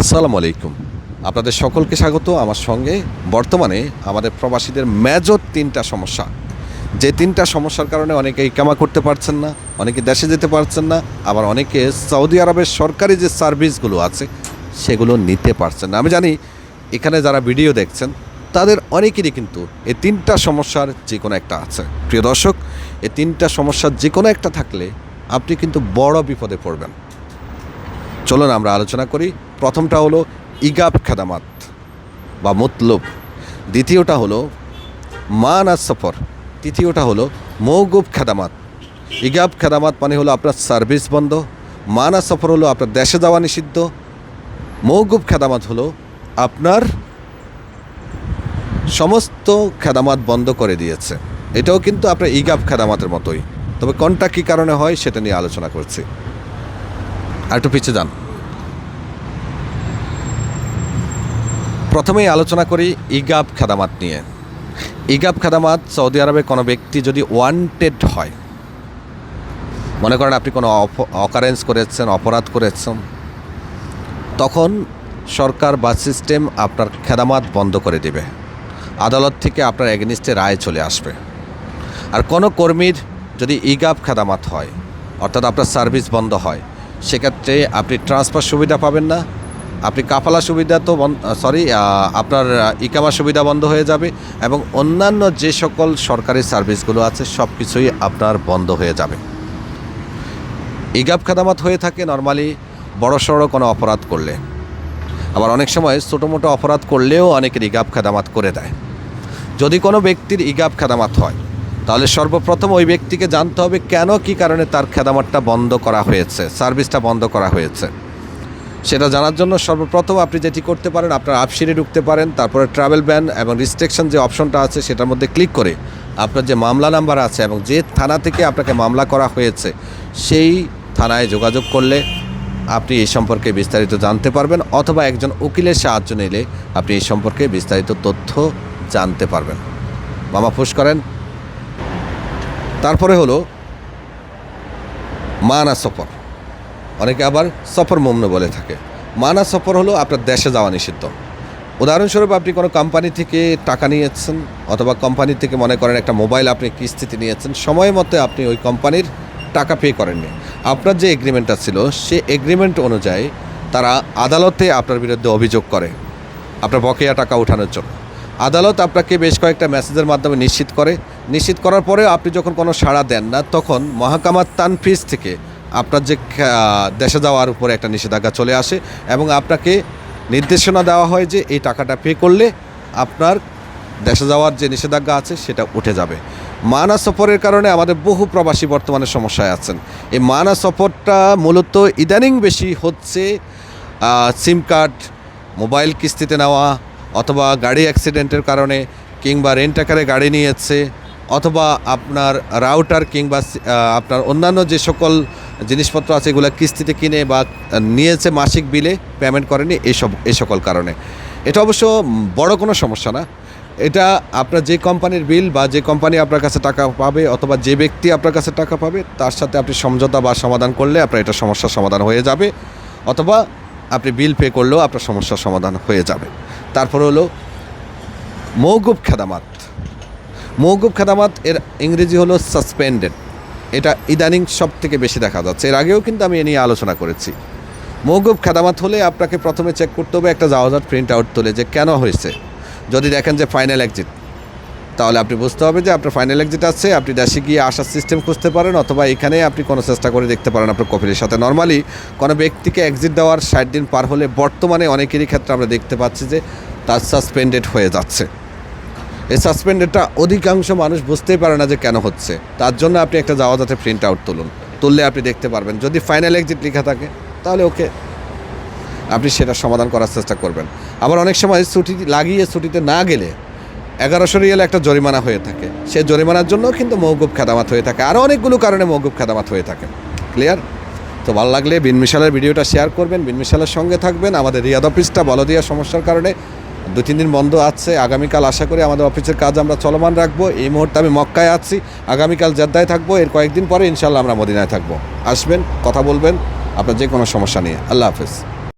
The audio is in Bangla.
আসসালামু আলাইকুম। আপনাদের সকলকে স্বাগত আমার সঙ্গে। বর্তমানে আমাদের প্রবাসীদের মেজর তিনটা সমস্যা। যে তিনটা সমস্যার কারণে অনেকে ইকামা করতে পারছেন না, অনেকে দেশে যেতে পারছেন না, আবার অনেকে সৌদি আরবের সরকারি যে সার্ভিসগুলো আছে, সেগুলো নিতে পারছেন না। আমি জানি এখানে যারা ভিডিও দেখছেন, তাদের অনেকেরই কিন্তু এই তিনটা সমস্যার যে কোনো একটা আছে। প্রিয় দর্শক এই তিনটা সমস্যার যে কোনো একটা থাকলে আপনি কিন্তু বড় বিপদে পড়বেন। চলুন আমরা আলোচনা করি। প্রথমটা হলো ইগাব খেদামাত বা মতলব। দ্বিতীয়টা হলো মান আর সফর। তৃতীয়টা হলো মৌগুব খেদামাত। ইগাব খেদামাত মানে হলো আপনার সার্ভিস বন্ধ। মান আর সফর হলো আপনার দেশে যাওয়া নিষিদ্ধ। মৌগুব খেদামাত হলো আপনার সমস্ত খেদামাত বন্ধ করে দিয়েছে। এটাও কিন্তু আপনার ইগাব খেদামাতের মতোই। তবে কোনটা কী কারণে হয় সেটা নিয়ে আলোচনা করছি। আর একটু পিছিয়ে যান। প্রথমেই আলোচনা করি ইগাব খাদামাত নিয়ে। ইগাব খাদামাত সৌদি আরবে কোনো ব্যক্তি যদি ওয়ান্টেড হয়, মনে করেন আপনি কোনো অকারেন্স করেছেন, অপরাধ করেছেন, তখন সরকার বা সিস্টেম আপনার খেদামাত বন্ধ করে দেবে। আদালত থেকে আপনার এগেনিস্টে রায় চলে আসবে। আর কোনো কর্মীর যদি ইগাব খাদামাত হয়, অর্থাৎ আপনার সার্ভিস বন্ধ হয় সেক্ষেত্রে আপনি ট্রান্সফার সুবিধা পাবেন না। আপনি কাফালা সুবিধা তো সরি আপনার ইকামা সুবিধা বন্ধ হয়ে যাবে এবং অন্যান্য যে সকল সরকারি সার্ভিসগুলো আছে সব কিছুই আপনার বন্ধ হয়ে যাবে। ইগাব খাদামাত হয়ে থাকে নর্মালি বড় সড়ো কোনো অপরাধ করলে। আবার অনেক সময় ছোটো মোটো অপরাধ করলেও অনেকের ইগাব খাদামাত করে দেয়। যদি কোনো ব্যক্তির ইগাব খাদামাত হয় তাহলে সর্বপ্রথম ওই ব্যক্তিকে জানতে হবে কেন, কি কারণে তার খেদামাতটা বন্ধ করা হয়েছে, সার্ভিসটা বন্ধ করা হয়েছে। সেটা জানার জন্য সর্বপ্রথম আপনি যেটি করতে পারেন, আপনার আপসিরে ঢুকতে পারেন, তারপরে ট্রাভেল ব্যান এবং রিস্ট্রিকশন যে অপশনটা আছে সেটার মধ্যে ক্লিক করে আপনার যে মামলা নাম্বার আছে এবং যে থানা থেকে আপনাকে মামলা করা হয়েছে, সেই থানায় যোগাযোগ করলে আপনি এই সম্পর্কে বিস্তারিত জানতে পারবেন অথবা একজন উকিলের সাহায্য নিলে আপনি এই সম্পর্কে বিস্তারিত তথ্য জানতে পারবেন। মামা ফুস করেন। তারপরে হলো মানা সফর। অনেকে আবার সফর মমন বলে থাকে। মানা সফর হলো আপনার দেশে যাওয়া নিষিদ্ধ। উদাহরণস্বরূপ আপনি কোনো কোম্পানি থেকে টাকা নিয়েছেন অথবা কোম্পানি থেকে মনে করেন একটা মোবাইল আপনি কিস্তিতে নিয়েছেন, সময় মতো আপনি ওই কোম্পানির টাকা পে করেননি। আপনার যে এগ্রিমেন্টটা ছিল, সে এগ্রিমেন্ট অনুযায়ী তারা আদালতে আপনার বিরুদ্ধে অভিযোগ করে আপনার বকেয়া টাকা ওঠানোর জন্য। আদালত আপনাকে বেশ কয়েকটা মেসেজের মাধ্যমে নিশ্চিত করে নিশ্চিত করার পরে আপনি যখন কোনো সাড়া দেন না, তখন মহাকামাত তানফিজ থেকে আপনার যে দেশে যাওয়ার উপরে একটা নিষেধাজ্ঞা চলে আসে এবং আপনাকে নির্দেশনা দেওয়া হয় যে এই টাকাটা পে করলে আপনার দেশে যাওয়ার যে নিষেধাজ্ঞা আছে সেটা উঠে যাবে। মানা সফরের কারণে আমাদের বহু প্রবাসী বর্তমানে সমস্যায় আছেন। এই মানা সফরটা মূলত ইদানিং বেশি হচ্ছে সিম কার্ড, মোবাইল কিস্তিতে নেওয়া অথবা গাড়ি অ্যাক্সিডেন্টের কারণে কিংবা রেন্টাকারে গাড়ি নিয়েছে। অথবা আপনার রাউটার কিংবা আপনার অন্যান্য যে সকল জিনিসপত্র আছে, এগুলো কিস্তিতে কিনে বা নিয়েছে মাসিক বিলে পেমেন্ট করেনি এইসব এই সকল কারণে। এটা অবশ্য বড় কোনো সমস্যা না। এটা আপনার যে কোম্পানির বিল বা যে কোম্পানি আপনার কাছে টাকা পাবে অথবা যে ব্যক্তি আপনার কাছে টাকা পাবে, তার সাথে আপনি সমঝোতা বা সমাধান করলে আপনার এটা সমস্যার সমাধান হয়ে যাবে। অথবা আপনি বিল পে করলেও আপনার সমস্যার সমাধান হয়ে যাবে। তারপর হলো মৌগুব খেদামাত। মৌগুব খেদামাত, এর ইংরেজি হলো সাসপেন্ডেড এটা ইদানিং সব থেকে বেশি দেখা যাচ্ছে। এর আগেও কিন্তু আমি এ নিয়ে আলোচনা করেছি। মৌগুব খেদামাত হলে আপনাকে প্রথমে চেক করতে হবে একটা জাহাজার প্রিন্ট আউট তোলে যে কেন হয়েছে। যদি দেখেন যে ফাইনাল এক্সিট তাহলে আপনি বুঝতে হবে যে আপনার ফাইনাল এক্সিট আছে, আপনি দেশে গিয়ে আসার সিস্টেম খুঁজতে পারেন, অথবা এখানে আপনি কোনো চেষ্টা করে দেখতে পারেন আপনার কপিলের সাথে। নর্মালি কোনো ব্যক্তিকে এক্সিট দেওয়ার ষাট দিন পার হলে বর্তমানে অনেকেরই ক্ষেত্রে আমরা দেখতে পাচ্ছি যে তার সাসপেন্ডেড হয়ে যাচ্ছে। এই সাসপেন্ডেডটা অধিকাংশ মানুষ বুঝতেই পারে না যে কেন হচ্ছে। তার জন্য আপনি একটা যাওয়া যাতে প্রিন্ট আউট তুলুন। তুললে আপনি দেখতে পারবেন। যদি ফাইনাল এক্সিট লেখা থাকে, তাহলে ওকে আপনি সেটা সমাধান করার চেষ্টা করবেন। আবার অনেক সময় ছুটি লাগিয়ে ছুটিতে না গেলে এগারোশো রিয়াল একটা জরিমানা হয়ে থাকে। সে জরিমানার জন্য কিন্তু মৌগুব খেদামাত হয়ে থাকে। আরও অনেকগুলো কারণে মৌগুব খেদামাত হয়ে থাকে। ক্লিয়ার তো ভালো লাগলে বিনমিশালের ভিডিওটা শেয়ার করবেন। বিনমিশালের সঙ্গে থাকবেন। আমাদের রিয়াদ অফিসটা বলদিয়া সমস্যার কারণে। দু তিন দিন বন্ধ আছে। আগামীকাল আশা করি আমাদের অফিসের কাজ আমরা চলমান রাখব। এই মুহূর্তে আমি মক্কায় আছি। আগামীকাল জেদ্দায় থাকব। এর কয়েকদিন পরে ইনশাল্লাহ আমরা মদিনায় থাকব। আসবেন, কথা বলবেন। আপনার যে কোনো সমস্যা নিয়ে। আল্লাহ হাফেজ।